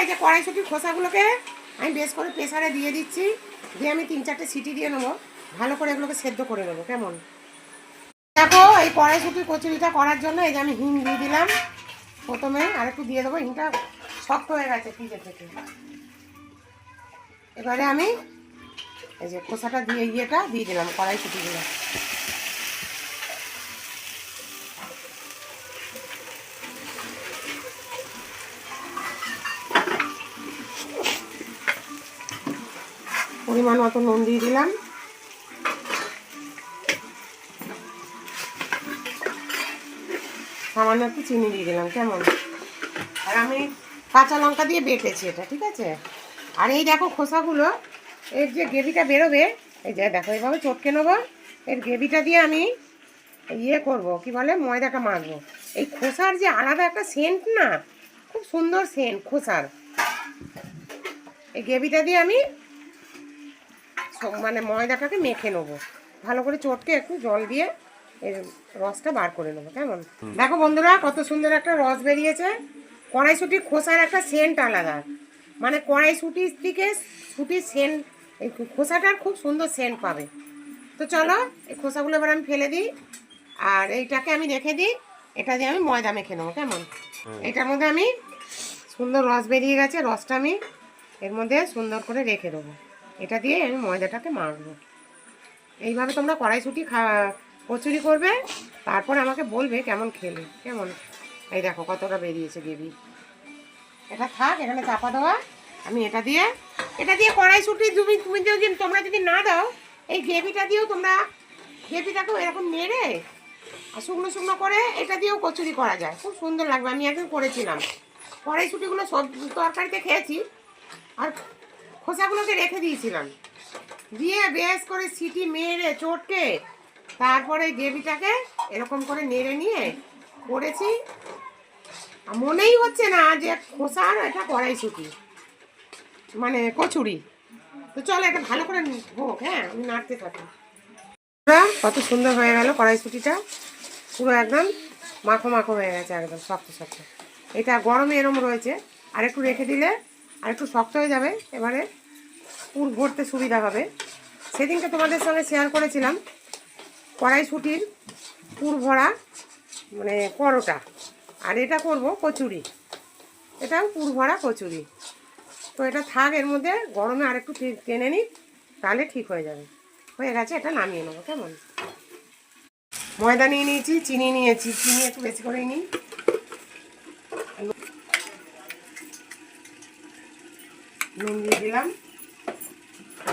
এই যে কড়াইশুটির খোসাগুলোকে আমি বেশ করে প্রেসারে দিয়ে দিচ্ছি। দিয়ে আমি তিন চারটে সিটি দিয়ে নেব। ভালো করে এগুলোকে সেদ্ধ করে নেব, কেমন? দেখো, এই কড়াইশুটির কচুরিটা করার জন্য এই যে আমি হিং দিয়ে দিলাম। প্রথমে আর একটু দিয়ে দেবো, হিংটা শক্ত হয়ে গেছে ফ্রিজে থেকে। এবারে আমি এই যে খোসাটা দিয়ে, ইয়েটা দিয়ে দিলাম কড়াইশুটিগুলো। পরিমাণ মতো নুন দিয়ে দিলাম। সামান্য একটু চিনি দিয়ে দিলাম, কেমন? আর আমি কাঁচা লঙ্কা দিয়ে বেটেছি এটা, ঠিক আছে? আর এই দেখো খোসাগুলো, এর যে গ্রেভিটা বেরোবে, এই যে দেখো এইভাবে চটকে নেব। এর গ্রেভিটা দিয়ে আমি ইয়ে করব, কি বলে, ময়দাটা মাখবো। এই খোসার যে আলাদা একটা সেন্ট না, খুব সুন্দর সেন্ট খোসার। এই গ্রেভিটা দিয়ে আমি মানে ময়দাটাকে মেখে নেব। ভালো করে চটকে একটু জল দিয়ে এর রসটা বার করে নেব কেমন? দেখো বন্ধুরা কত সুন্দর একটা রস বেরিয়েছে। কড়াইশুটির খোসার একটা সেন্ট আলাদা। মানে কড়াইশুটির থেকে শুটির সেন্ট এই খোসাটার খুব সুন্দর সেন্ট পাবে। তো চলো এই খোসাগুলো এবার আমি ফেলে দিই। আর এইটাকে আমি রেখে দিই। এটা দিয়ে আমি ময়দা মেখে নেব কেমন? এটার মধ্যে আমি সুন্দর রস বেরিয়ে গেছে। রসটা আমি এর মধ্যে সুন্দর করে রেখে দেবো। এটা দিয়ে আমি ময়দাটাকে মাখবো এইভাবে তোমরা কড়াইশুটি খা, কচুরি করবে, তারপর আমাকে বলবে কেমন খেলে, কেমন? এই দেখো কতটা বেরিয়েছে গ্রেভি। এটা থাক, এখানে চাপা দেওয়া। আমি এটা দিয়ে এটা দিয়ে কড়াইশুটি তুমি তুমি যদি, তোমরা যদি না দাও, এই গ্রেভিটা দিয়েও তোমরা, গ্রেভিটাকেও এরকম নেড়ে আর শুকনো শুকনো করে এটা দিয়েও কচুরি করা যায়। খুব সুন্দর লাগবে, আমি একদিন করেছিলাম। কড়াইশুটিগুলো সব তরকারিতে খেয়েছি। আর খোসাগুলোকে রেখে দিয়েছিলাম। দিয়ে বেশ করে সিটি মেরে চটকে তারপরে গ্রেভিটাকে এরকম করে নেড়ে নিয়ে করেছি। মনেই হচ্ছে না যে খোসার এটা কড়াইশুটি মানে কচুরি। তো চলো এটা ভালো করে হোক হ্যাঁ আমি নাড়তে থাকি। কত সুন্দর হয়ে গেল কড়াইশুটিটা। পুরো একদম মাখো মাখো হয়ে গেছে, একদম শক্ত শক্ত। এটা গরমে এরম রয়েছে আর একটু রেখে দিলে আর একটু শক্ত হয়ে যাবে, এবারে পুর ভরতে সুবিধা হবে। সেদিনকে তোমাদের সঙ্গে শেয়ার করেছিলাম কড়াইশুটির পুর ভরা মানে পরোটা। আর এটা করব কচুরি। এটাও পুর ভরা কচুরি। তো এটা থাক, এর মধ্যে গরমে আর একটু টেনে নিই, তাহলে ঠিক হয়ে যাবে। হয়ে গেছে, এটা নামিয়ে নেব, কেমন? ময়দা নিয়ে নিয়েছি, চিনি নিয়েছি, চিনি একটু বেশি করেই নিই। নুন দিয়ে দিলাম।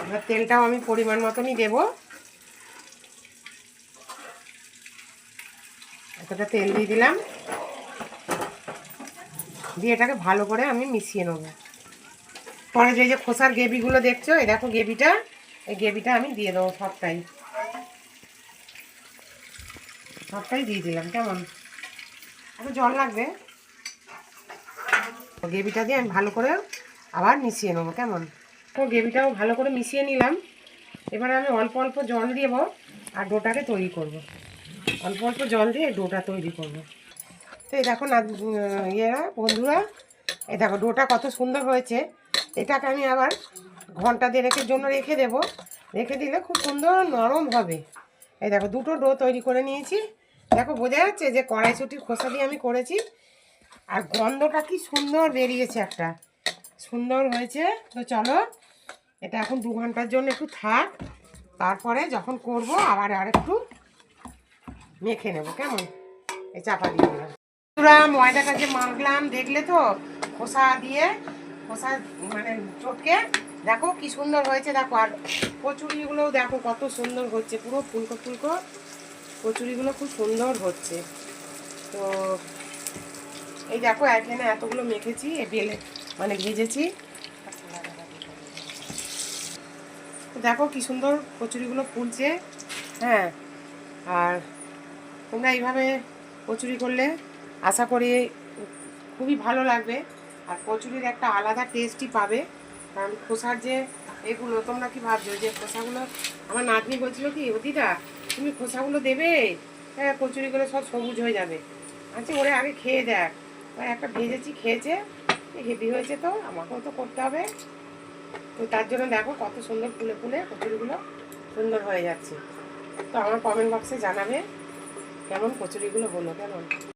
এবার তেলটাও আমি পরিমাণ মতনই দেব। এতটা তেল দিয়ে দিলাম। দিয়ে এটাকে ভালো করে আমি মিশিয়ে নেব। পরে যে যে খোসার গ্রেভিগুলো দেখছ, এই দেখো গ্রেভিটা, এই গ্রেভিটা আমি দিয়ে দেবো সবটাই। সবটাই দিয়ে দিলাম, কেমন? একটু জল লাগবে? গ্রেভিটা দিয়ে আমি ভালো করে আবার মিশিয়ে নেব, কেমন? তো গ্রেভিটাও ভালো করে মিশিয়ে নিলাম। এবারে আমি অল্প অল্প জল দেব আর ডোটাকে তৈরি করব। অল্প অল্প জল দিয়ে ডোটা তৈরি করব। তো এই দেখো না ইয়েরা বন্ধুরা, এই দেখো ডোটা কত সুন্দর হয়েছে। এটাকে আমি আবার ঘণ্টা দেড়েকের জন্য রেখে দেব। রেখে দিলে খুব সুন্দর নরম হবে। এই দেখো দুটো ডো তৈরি করে নিয়েছি। দেখো বোঝা যাচ্ছে যে কড়াইশুটির খোসা দিয়ে আমি করেছি। আর গন্ধটা কি সুন্দর বেরিয়েছে একটা। সুন্দর হয়েছে। তো চলো, এটা এখন দু ঘণ্টার জন্য একটু থাক। তারপরে যখন করব, আবার আর একটু মেখে নেব, কেমন? এই চাপা দিয়ে দিলাম। পুরা ময়দাটা যে মাখলাম, দেখলে তো? খোসা দিয়ে, খোসা মানে চটকে। দেখো কি সুন্দর হয়েছে, দেখো। আর কচুরিগুলোও দেখো, কত সুন্দর হচ্ছে। পুরো ফুলকো ফুলকো কচুরিগুলো খুব সুন্দর হচ্ছে। তো এই দেখো, এখানে এতগুলো মেখেছি বেলে মানে ভেজেছি। দেখো কি সুন্দর কচুরিগুলো ফুলছে। হ্যাঁ আর তোমরা এইভাবে কচুরি করলে আশা করি খুবই ভালো লাগবে। আর কচুরির একটা আলাদা টেস্টই পাবে। কারণ খোসার যে এগুলো, তোমরা কি ভাবছ যে খোসাগুলো, আমার নাতনি বলছিল কি অতিটা তুমি খোসাগুলো দেবে? হ্যাঁ কচুরিগুলো সব সবুজ হয়ে যাবে। আচ্ছা ওরে আগে খেয়ে দেখ। একটা ভেজেছি, খেয়েছে। হেভি হয়েছে তো আমাকেও তো করতে হবে। তো তার জন্য দেখো কত সুন্দর ফুলে ফুলে কচুরিগুলো সুন্দর হয়ে যাচ্ছে। তো আমার কমেন্ট বক্সে জানাবে কেমন কচুরিগুলো হলো, কেমন?